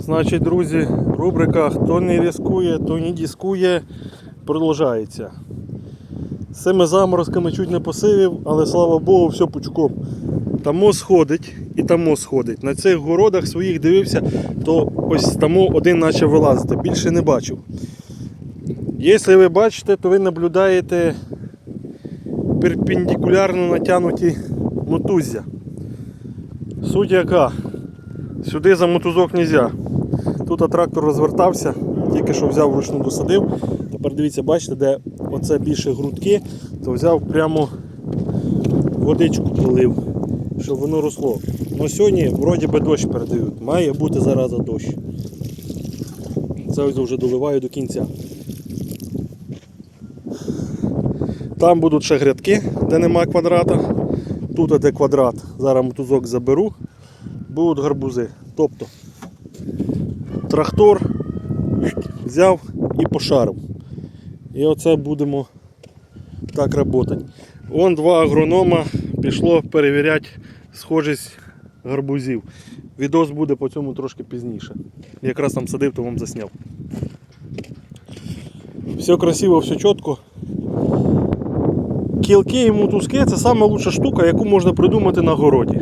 Значить, друзі, рубрика Хто не рискує, то не дискує продовжується. З цими заморозками чуть не посивів, але слава Богу, все пучком. Тамо сходить і тамо сходить. На цих городах своїх дивився, то ось тамо один наче вилазити. Більше не бачив. Якщо ви бачите, то ви наблюдаєте перпендикулярно натягнуті мотуззя. Суть яка? Сюди за мотузок не можна. Тут трактор розвертався, тільки що взяв вручну досадив. Тепер дивіться, бачите, де оце більше грудки, то взяв прямо водичку полив, щоб воно росло. Ну сьогодні вроді би дощ передають. Має бути зараз дощ. Це вже доливаю до кінця. Там будуть ще грядки, де нема квадрата. Тут де квадрат. Зараз мотузок заберу. Будуть гарбузи. Тобто трактор взяв і пошарив. І оце будемо так працювати. Вон два агронома пішло перевіряти схожість гарбузів. Відос буде по цьому трошки пізніше. Якраз там садив, то вам засняв. Все красиво, все чітко. Кілки і мотузки це лучша штука, яку можна придумати на городі.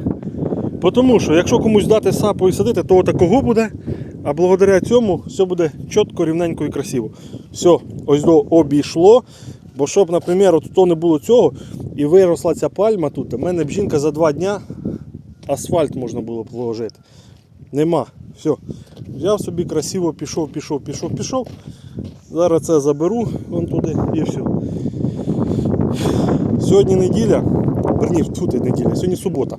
Тому що якщо комусь дати сапу і садити, то такого буде. А благодаря цьому все буде чітко, рівненько і красиво. Все, ось до обійшло. Бо щоб, наприклад, от то не було цього і виросла ця пальма тут, у мене б жінка за два дня асфальт можна було положити. Нема. Все. Взяв собі красиво, пішов, пішов, пішов, пішов. Зараз це заберу вон туди і все. Сьогодні неділя, верні, тут і неділя, сьогодні субота.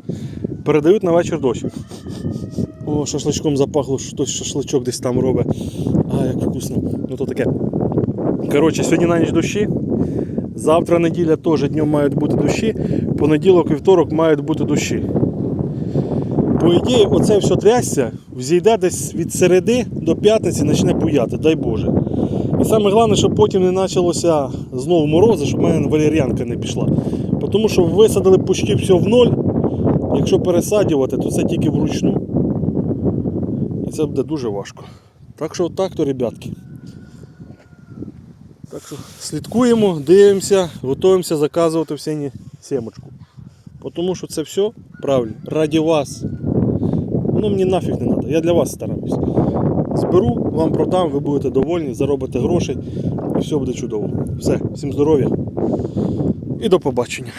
Передають на вечір дощ. О, шашличком запахло, що хтось шашличок десь там робить. А, як вкусно. Ну то таке. Коротше, сьогодні на ніч дощі. Завтра неділя теж днем мають бути дощі. Понеділок, вівторок мають бути дощі. По ідеї, оце все трясся, взійде десь від середи до п'ятниці почне буяти, дай Боже. І саме головне, щоб потім не почалося знову морози, щоб в мене валер'янка не пішла. Тому що висадили почти все в ноль. Якщо пересаджувати, то це тільки вручну. І це буде дуже важко. Так що так то, ребятки. Так що слідкуємо, дивимося, готуємося заказувати в сені сімочку. Тому що це все правильно, раді вас. Воно мені нафіг не треба, я для вас стараюсь. Зберу, вам продам, ви будете довольні, заробите грошей і все буде чудово. Все, всім здоров'я і до побачення.